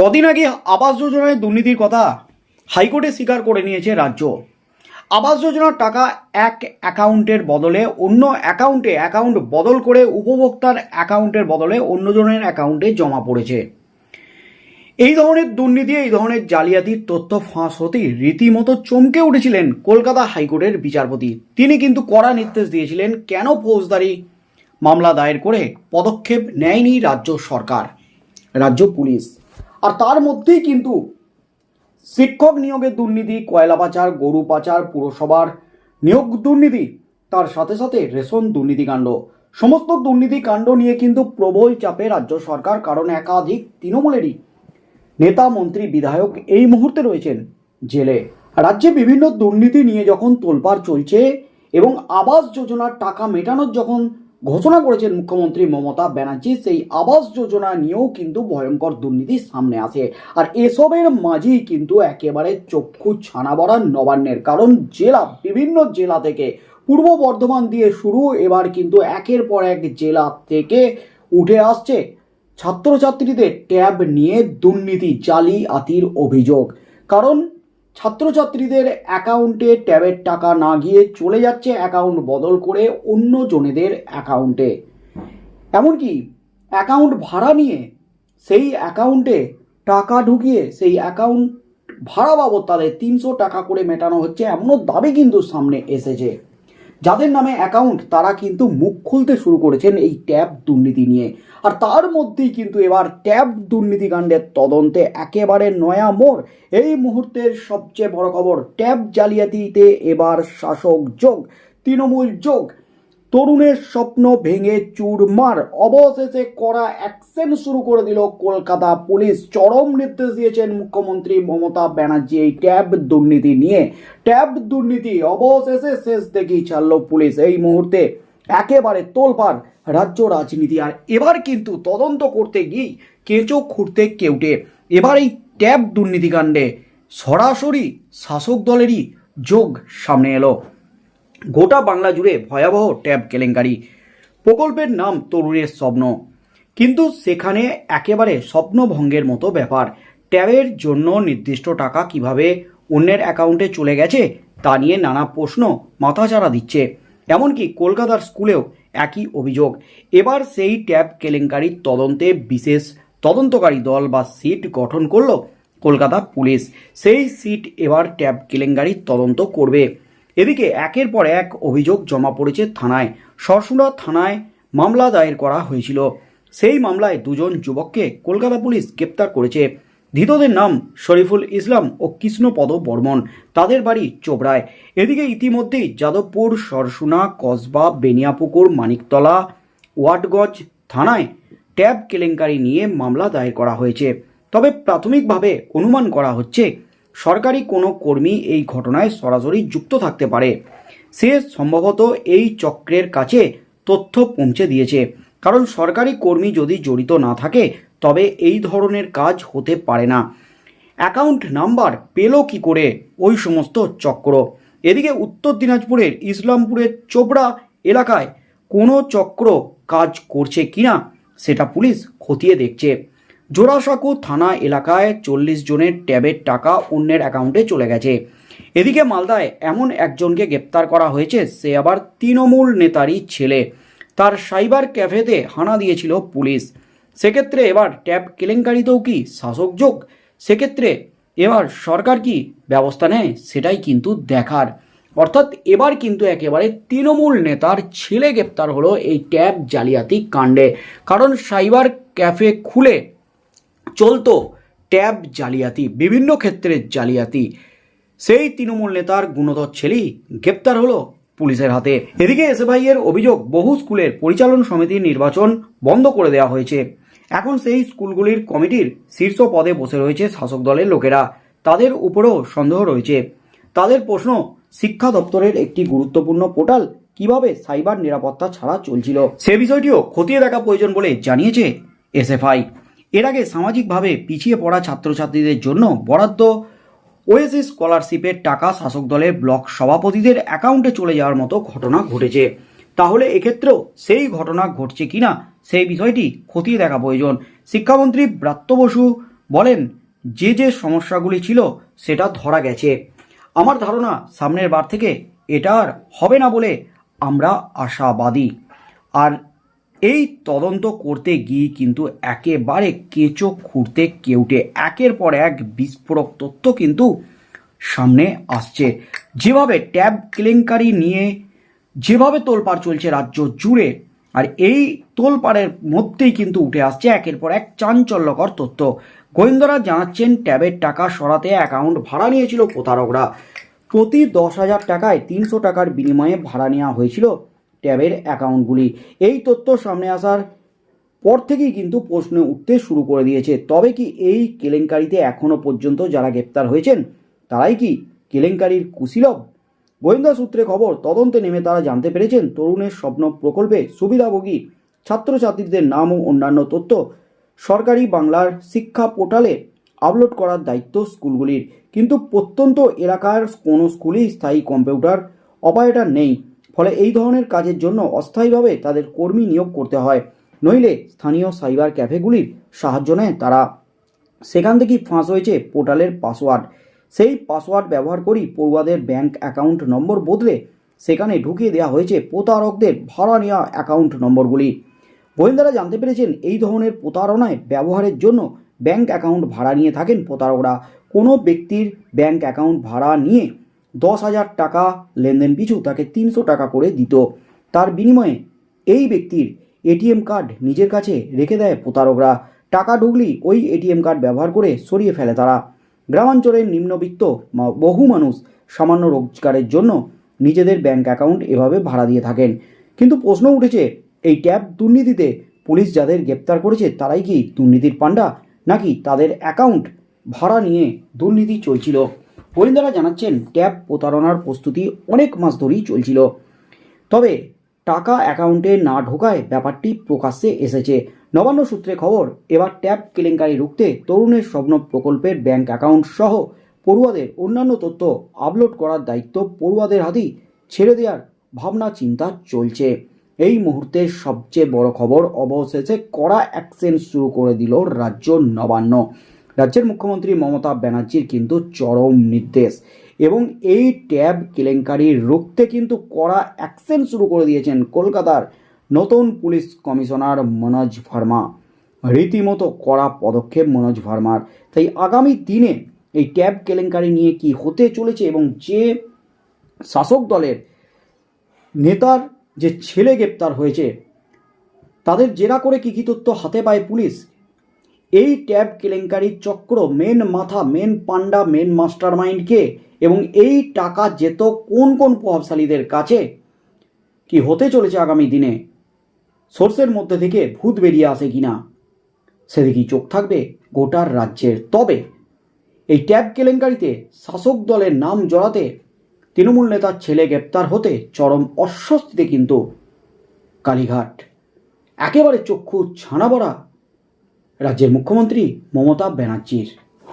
কদিন আগে আবাস যোজনায় দুর্নীতির কথা হাইকোর্টে স্বীকার করে নিয়েছে রাজ্য। আবাস যোজনার টাকা এক অ্যাকাউন্টের বদলে অন্য অ্যাকাউন্টে অ্যাকাউন্ট বদল করে উপভোক্তার অ্যাকাউন্টের বদলে অন্যজনের অ্যাকাউন্টে জমা পড়েছে। এই ধরনের দুর্নীতি, এই ধরনের জালিয়াতির তথ্য ফাঁস হতেই রীতিমতো চমকে উঠেছিলেন কলকাতা হাইকোর্টের বিচারপতি। তিনি কিন্তু কড়া নির্দেশ দিয়েছিলেন, কেন ফৌজদারি মামলা দায়ের করে পদক্ষেপ নেয়নি রাজ্য সরকার, রাজ্য পুলিশ। আর তার মধ্যেই কিন্তু শিক্ষক নিয়োগের দুর্নীতি, কয়লা পাচার, গরু পাচার, পুরসভার নিয়োগ দুর্নীতি, তার সাথে সাথে রেশন দুর্নীতিকাণ্ড সমস্ত দুর্নীতিকাণ্ড নিয়ে কিন্তু প্রবল চাপে রাজ্য সরকার, কারণ একাধিক তৃণমূলেরই নেতা, মন্ত্রী, বিধায়ক এই মুহূর্তে রয়েছেন জেলে। রাজ্যে বিভিন্ন দুর্নীতি নিয়ে যখন তোলপাড় চলছে এবং আবাস যোজনার টাকা মেটানোর যখন ঘোষণা করেছেন মুখ্যমন্ত্রী মমতা ব্যানার্জি, সেই আবাস যোজনা নিয়েও কিন্তু ভয়ঙ্কর দুর্নীতি সামনে আসে। আর এসবের মাঝেই কিন্তু একেবারে চক্ষু ছানা বড়া নবান্নের, কারণ জেলা, বিভিন্ন জেলা থেকে পূর্ব বর্ধমান দিয়ে শুরু, এবার কিন্তু একের পর এক জেলা থেকে উঠে আসছে ছাত্রছাত্রীদের ট্যাব নিয়ে দুর্নীতি, জালিয়াতির অভিযোগ। কারণ ছাত্রছাত্রীদের অ্যাকাউন্টে ট্যাবের টাকা না গিয়ে চলে যাচ্ছে অ্যাকাউন্ট বদল করে অন্য জনেদের অ্যাকাউন্টে। এমনকি অ্যাকাউন্ট ভাড়া নিয়ে সেই অ্যাকাউন্টে টাকা ঢুকিয়ে সেই অ্যাকাউন্ট ভাড়া বাবদ তাদের তিনশো টাকা করে মেটানো হচ্ছে, এমনও দাবি কিন্তু সামনে এসেছে। যাদের নামে অ্যাকাউন্ট তারা কিন্তু মুখ খুলতে শুরু করেছেন এই ট্যাব দুর্নীতি নিয়ে। আর তার মধ্যেই কিন্তু এবার ট্যাব দুর্নীতিকাণ্ডের তদন্তে একেবারে নয়া মোড়। এই মুহূর্তের সবচেয়ে বড় খবর, ট্যাব জালিয়াতিতে এবার শাসক যোগ, তৃণমূল যোগ। তরুণের স্বপ্ন ভেঙে চুরমার। অবশেষে করা অ্যাকশন শুরু করে দিল কলকাতা পুলিশ। চরম নির্দেশ দিয়েছেন মুখ্যমন্ত্রী মমতা ব্যানার্জি এই ট্যাব দুর্নীতি নিয়ে। ট্যাব দুর্নীতি অবশেষে শেষ দেখেই ছাড়ল পুলিশ। এই মুহূর্তে একেবারে তোলপাড় রাজ্য রাজনীতি। আর এবার কিন্তু তদন্ত করতে গিয়ে কেঁচো খুঁড়তে কেউটে। এবার এই ট্যাব দুর্নীতিকাণ্ডে সরাসরি শাসক দলেরই যোগ সামনে এলো। গোটা বাংলা জুড়ে ভয়াবহ ট্যাব কেলেঙ্কারি। প্রকল্পের নাম তরুণের স্বপ্ন। কিন্তু সেখানে একেবারে স্বপ্নভঙ্গের মতো ব্যাপার। ট্যাবের জন্য নির্দিষ্ট টাকা কীভাবে অন্যের অ্যাকাউন্টে চলে গেছে তা নিয়ে নানা প্রশ্ন মাথাচাড়া দিচ্ছে। এমনকি কলকাতার স্কুলেও একই অভিযোগ। এবার সেই ট্যাব কেলেঙ্কারির তদন্তে বিশেষ তদন্তকারী দল বা সিট গঠন করল কলকাতা পুলিশ। সেই সিট এবার ট্যাব কেলেঙ্কারির তদন্ত করবে। এদিকে একের পর এক অভিযোগ জমা পড়েছে থানায়। সরসুরা থানায় মামলা দায়ের করা হয়েছিল। সেই মামলায় দুজন যুবককে কলকাতা পুলিশ গ্রেপ্তার করেছে। ধৃতদের নাম শরীফুল ইসলাম ও কৃষ্ণপদ বর্মন। তাদের বাড়ি চোপড়ায়। এদিকে ইতিমধ্যেই যাদবপুর সরসুনা কসবা, বেনিয়াপুকুর, মানিকতলা ওয়াটগজ থানায় ট্যাব কেলেঙ্কারি নিয়ে মামলা দায়ের করা হয়েছে। তবে প্রাথমিকভাবে অনুমান করা হচ্ছে সরকারি কোনো কর্মী এই ঘটনায় সরাসরি যুক্ত থাকতে পারে। সে সম্ভবত এই চক্রের কাছে তথ্য পৌঁছে দিয়েছে। কারণ সরকারি কর্মী যদি জড়িত না থাকে, তবে এই ধরনের কাজ হতে পারে না। অ্যাকাউন্ট নাম্বার পেল কি করে? ওই সমস্ত চক্র। এদিকে উত্তর দিনাজপুরের ইসলামপুরের চোপড়া এলাকায় কোনো চক্র কাজ করছে কিনা, সেটা পুলিশ খতিয়ে দেখছে। জোড়াসাঁকো থানা এলাকায় চল্লিশ জনের ট্যাবের টাকা অন্যের অ্যাকাউন্টে চলে গেছে। এদিকে মালদায় এমন একজনকে গ্রেপ্তার করা হয়েছে, সে আবার তৃণমূল নেতারই ছেলে। তার সাইবার ক্যাফেতে হানা দিয়েছিল পুলিশ। সেক্ষেত্রে এবার ট্যাব কেলেঙ্কারিতেও কি শাসক যোগ? সেক্ষেত্রে এবার সরকার কি ব্যবস্থা নেয়, সেটাই কিন্তু দেখার। অর্থাৎ এবার কিন্তু একেবারে তৃণমূল নেতার ছেলে গ্রেপ্তার হলো এই ট্যাব জালিয়াতি কাণ্ডে। কারণ সাইবার ক্যাফে খুলে চলতো ট্যাব জালিয়াতি, বিভিন্ন ক্ষেত্রে জালিয়াতি। সেই তৃণমূল নেতার গুণধর ছেলেই গ্রেপ্তার হলো পুলিশের হাতে। এদিকে এস এর অভিযোগ, বহু স্কুলের পরিচালন সমিতির নির্বাচন বন্ধ করে দেওয়া হয়েছে। এখন সেই স্কুলগুলির কমিটির শীর্ষ পদে বসে রয়েছে শাসক দলের লোকেরা। তাদের উপরেও সন্দেহ রয়েছে। তাদের প্রশ্ন, শিক্ষা দপ্তরের একটি গুরুত্বপূর্ণ পোর্টাল কীভাবে সাইবার নিরাপত্তা ছাড়া চলছিল? সে বিষয়টিও খতিয়ে দেখা প্রয়োজন বলে জানিয়েছে এসএফআই। এর আগে সামাজিকভাবে পিছিয়ে পড়া ছাত্রছাত্রীদের জন্য বরাদ্দ ওএসএস স্কলারশিপের টাকা শাসক দলের ব্লক সভাপতিদের অ্যাকাউন্টে চলে যাওয়ার মতো ঘটনা ঘটেছে। তাহলে এক্ষেত্রেও সেই ঘটনা ঘটছে কিনা সেই বিষয়টি খতিয়ে দেখা প্রয়োজন। শিক্ষামন্ত্রী ব্রাত্য বসু বলেন, যে যে সমস্যাগুলি ছিল সেটা ধরা গেছে। আমার ধারণা সামনের বার থেকে এটা আর হবে না বলে আমরা আশাবাদী। আর এই তদন্ত করতে গিয়ে কিন্তু একেবারে কেঁচো খুঁড়তে কেউটে। একের পর এক বিস্ফোরক তথ্য কিন্তু সামনে আসছে। যেভাবে ট্যাব কেলেঙ্কারি নিয়ে যেভাবে তোলপাড় চলছে রাজ্য জুড়ে, আর এই তোলপাড়ের মধ্যেই কিন্তু উঠে আসছে একের পর এক চাঞ্চল্যকর তথ্য। গোয়েন্দারা জানাচ্ছেন, ট্যাবের টাকা সরাতে অ্যাকাউন্ট ভাড়া নিয়েছিল প্রতারকরা। প্রতি দশ হাজার টাকায় তিনশো টাকার বিনিময়ে ভাড়া নেওয়া হয়েছিল ট্যাবের অ্যাকাউন্টগুলি। এই তথ্য সামনে আসার পর থেকেই কিন্তু প্রশ্ন উঠতে শুরু করে দিয়েছে। তবে কি এই কেলেঙ্কারিতে এখনও পর্যন্ত যারা গ্রেপ্তার হয়েছেন, তারাই কি কেলেঙ্কারির কুশীলব? গোয়েন্দা সূত্রে খবর, তদন্তে নেমে তারা জানতে পেরেছেন, তরুণের স্বপ্ন প্রকল্পে সুবিধাভোগী ছাত্রছাত্রীদের নাম ও অন্যান্য তথ্য সরকারি বাংলার শিক্ষা পোর্টালে আপলোড করার দায়িত্ব স্কুলগুলির। কিন্তু প্রত্যন্ত এলাকার কোনো স্কুলেই স্থায়ী কম্পিউটার অপারেটর নেই। ফলে এই ধরনের কাজের জন্য অস্থায়ীভাবে তাদের কর্মী নিয়োগ করতে হয়। নইলে স্থানীয় সাইবার ক্যাফেগুলির সাহায্য নেয় তারা। সেখান থেকেই ফাঁস হয়েছে পোর্টালের পাসওয়ার্ড। সেই পাসওয়ার্ড ব্যবহার করেই পড়ুয়াদের ব্যাংক অ্যাকাউন্ট নম্বর বদলে সেখানে ঢুকিয়ে দেওয়া হয়েছে প্রতারকদের ভাড়া নেওয়া অ্যাকাউন্ট নম্বরগুলি। গোয়েন্দারা জানতে পেরেছেন এই ধরনের প্রতারণায় ব্যবহারের জন্য ব্যাংক অ্যাকাউন্ট ভাড়া নিয়ে থাকেন প্রতারকরা। কোনো ব্যক্তির ব্যাংক অ্যাকাউন্ট ভাড়া নিয়ে দশ হাজার টাকা লেনদেন পিছু তাকে তিনশো টাকা করে দিত। তার বিনিময়ে এই ব্যক্তির এটিএম কার্ড নিজের কাছে রেখে দেয় প্রতারকরা। টাকা ঢুকলি ওই এটিএম কার্ড ব্যবহার করে সরিয়ে ফেলে তারা। গ্রামাঞ্চলের নিম্নবিত্ত বহু মানুষ সামান্য রোজগারের জন্য নিজেদের ব্যাংক অ্যাকাউন্ট এভাবে ভাড়া দিয়ে থাকেন। কিন্তু প্রশ্ন উঠেছে, এই ট্যাব দুর্নীতিতে পুলিশ যাদের গ্রেপ্তার করেছে তারাই কি দুর্নীতির পাণ্ডা নাকি তাদের অ্যাকাউন্ট ভাড়া নিয়ে দুর্নীতি চলছিল? গোয়েন্দারা জানাচ্ছেন, ট্যাব প্রতারণার প্রস্তুতি অনেক মাস ধরেই চলছিল। তবে টাকা অ্যাকাউন্টে না ঢোকায় ব্যাপারটি প্রকাশ্যে এসেছে। নবান্ন সূত্রে খবর, এবার ট্যাব কেলেঙ্কারি রুখতে তরুণের স্বপ্ন প্রকল্পের ব্যাংক অ্যাকাউন্ট সহ পড়ুয়াদের অন্যান্য তথ্য আপলোড করার দায়িত্ব পড়ুয়াদের হাতেই ছেড়ে দেওয়ার ভাবনা, চিন্তা চলছে। এই মুহূর্তের সবচেয়ে বড় খবর অবশেষে কড়া অ্যাকশন শুরু করে দিল রাজ্য নবান্ন। রাজ্যের মুখ্যমন্ত্রী মমতা ব্যানার্জির কিন্তু চরম নির্দেশ। এবং এই ট্যাব কেলেঙ্কারি রুখতে কিন্তু কড়া অ্যাকশন শুরু করে দিয়েছেন কলকাতার নতুন পুলিশ কমিশনার মনোজ ভার্মা। রীতিমতো কড়া পদক্ষেপ মনোজ ভার্মার। তাই আগামী দিনে এই ট্যাব কেলেঙ্কারি নিয়ে কি হতে চলেছে এবং যে শাসক দলের নেতার যে ছেলে গ্রেপ্তার হয়েছে, তাদের জেরা করে কী কী তথ্য হাতে পায় পুলিশ? এই ট্যাব কেলেঙ্কারির চক্র মেন মাথা, মেন পান্ডা মেন মাস্টার মাইন্ডকে এবং এই টাকা যেত কোন কোন প্রভাবশালীদের কাছে? কি হতে চলেছে আগামী দিনে? সোর্সের মধ্যে থেকে ভূত বেরিয়ে আসে কিনা? সেদিকেই চোখ থাকবে গোটার রাজ্যের। তবে এই ট্যাব কেলেঙ্কারিতে শাসক দলের নাম জড়াতে তৃণমূল নেতার ছেলে গ্রেপ্তার হতে চরম অস্বস্তিতে কিন্তু কালীঘাট। একেবারে চক্ষু ছানা রাজ্যের মুখ্যমন্ত্রী মমতা ব্যানার্জির।